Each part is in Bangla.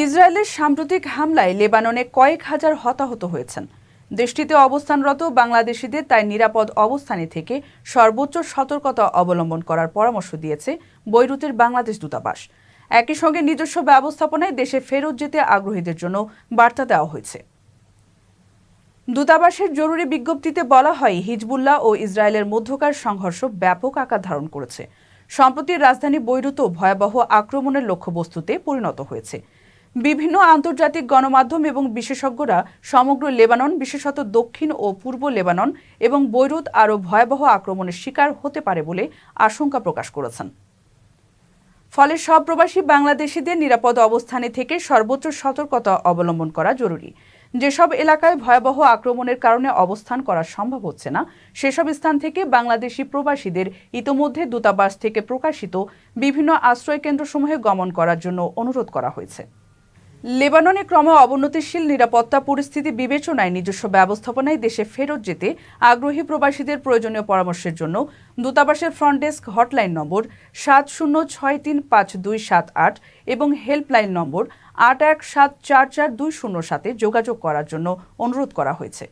ইসরায়েলের সাম্প্রতিক হামলায় লেবাননে কয়েক হাজার হতাহত হয়েছেন। দেশটিতে অবস্থানরত বাংলাদেশিদের তাই নিরাপদ অবস্থানে থেকে সর্বোচ্চ সতর্কতা অবলম্বন করার পরামর্শ দিয়েছে বৈরুতের বাংলাদেশ দূতাবাস। একই সঙ্গে নিজস্ব ব্যবস্থাপনায় দেশে ফেরত যেতে আগ্রহীদের জন্য বার্তা দেওয়া হয়েছে। দূতাবাসের জরুরি বিজ্ঞপ্তিতে বলা হয়, হিজবুল্লাহ ও ইসরায়েলের মধ্যকার সংঘর্ষ ব্যাপক আকার ধারণ করেছে। সম্প্রতি রাজধানী বৈরুতও ভয়াবহ আক্রমণের লক্ষ্যবস্তুতে পরিণত হয়েছে। বিভিন্ন আন্তর্জাতিক গণমাধ্যম এবং বিশেষজ্ঞরা সমগ্র লেবানন, বিশেষত দক্ষিণ ও পূর্ব লেবানন এবং বৈরুত আরও ভয়াবহ আক্রমণের শিকার হতে পারে বলে আশঙ্কা প্রকাশ করেছেন। ফলে সব প্রবাসী বাংলাদেশিদের নিরাপদ অবস্থানে থেকে সর্বোচ্চ সতর্কতা অবলম্বন করা জরুরি। যেসব এলাকায় ভয়াবহ আক্রমণের কারণে অবস্থান করা সম্ভব হচ্ছে না, সেসব স্থান থেকে বাংলাদেশি প্রবাসীদের ইতোমধ্যে দূতাবাস থেকে প্রকাশিত বিভিন্ন আশ্রয়কেন্দ্রসমূহে গমন করার জন্য অনুরোধ করা হয়েছে। লেবাননে ক্রম অবনতিশীল নিরাপত্তা পরিস্থিতি বিবেচনায় নিজস্ব ব্যবস্থাপনায় দেশে ফেরত যেতে আগ্রহী প্রবাসীদের প্রয়োজনীয় পরামর্শের জন্য দূতাবাসের ফ্রন্ট ডেস্ক হটলাইন নম্বর সাত শূন্য ছয় তিন পাঁচ দুই সাত আট এবং হেল্পলাইন নম্বর আট এক সাত চার চার দুই শূন্য সাথে যোগাযোগ করার জন্য অনুরোধ করা হয়েছে।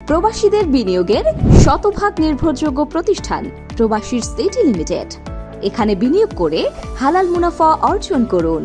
প্রবাসীদের বিনিয়োগের শতভাগ নির্ভরযোগ্য প্রতিষ্ঠান প্রবাসীর সিটি লিমিটেড। এখানে বিনিয়োগ করে হালাল মুনাফা অর্জন করুন।